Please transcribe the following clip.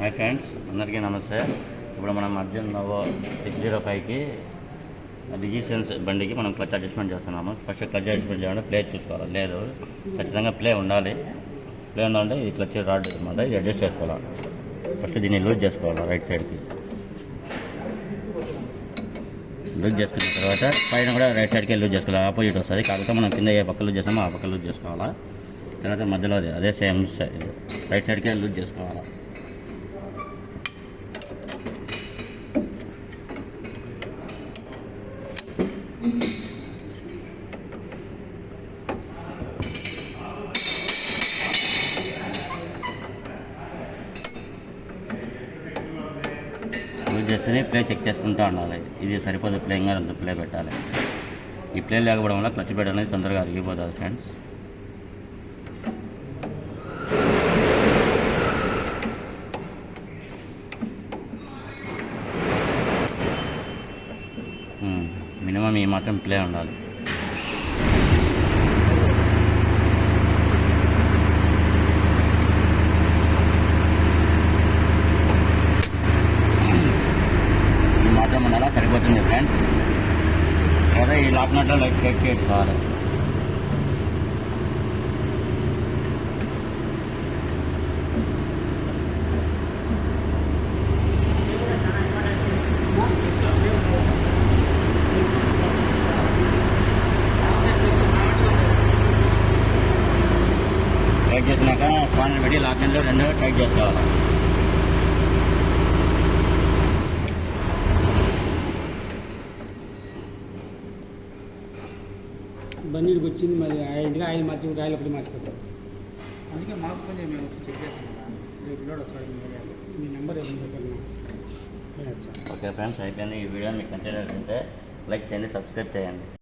My friends అందరికీ నమస్తే. ఇప్పుడు మనం అర్జున్ నవో సిక్స్ జీరో ఫైవ్కి డిజిషన్స్ బండికి మనం క్లచ్ అడ్జస్ట్మెంట్ చేస్తున్నాము. ఫస్ట్ క్లచ్ అడ్జస్ట్మెంట్ చేయాలంటే ప్లే చూసుకోవాలి. లేదు ఖచ్చితంగా ప్లే ఉండాలి. ప్లే ఉండాలంటే ఇది క్లచ్ రాడ్ అనమాట ఇది అడ్జస్ట్ చేసుకోవాలి. ఫస్ట్ దీన్ని లూజ్ చేసుకోవాలి రైట్ సైడ్కి లూజ్ చేసుకున్న తర్వాత పైన కూడా రైట్ సైడ్కి లూజ్ చేసుకోవాలి. ఆపోజిట్ వస్తుంది. కాకపోతే మనం కింద ఏ పక్క లూజ్ చేస్తామో ఆ పక్క లూజ్ చేసుకోవాలా? తర్వాత మధ్యలో అదే సేమ్ రైట్ సైడ్కే లూజ్ చేసుకోవాలి? లూజ్ చేసుకుని ప్లే చెక్ చేసుకుంటూ ఉండాలి. ఇది సరిపోదు ప్లేయింగ్ అంత ప్లే పెట్టాలి. ఈ ప్లే లేకపోవడం వల్ల క్లచ్ పెట్టడం అనేది తొందరగా అరిగిపోతుంది ఫ్రెండ్స్ మినిమం hmm. ఈ మాత్రం ప్లే ఉండాలి ఈ మాత్రం ఉండాలా సరిపోతుంది ఫ్రెండ్స్ అదే ఈ లాక్ నట్లో లైట్ చెక్ చేసుకోవాలి టైట్ చేసినాక స్పాండర్ పెట్టి లాక్ నట్లో రెండు టైట్ చేసుకోవాలి బండికి వచ్చింది మరి ఆ ఇంటికి ఆయిల్ మార్చి ఆయిల్ ఒకటి మార్చిపోతాం. అందుకే మాకు చేసి మేము వచ్చి చెక్ చేస్తాం. కదా రేపు లోడ్ వస్తాడు మీ నెంబర్ ఓకే ఫ్రెండ్స్ అయిపోయింది ఈ వీడియో. మీకు నచ్చినట్లయితే లైక్ చేయండి సబ్స్క్రైబ్ చేయండి.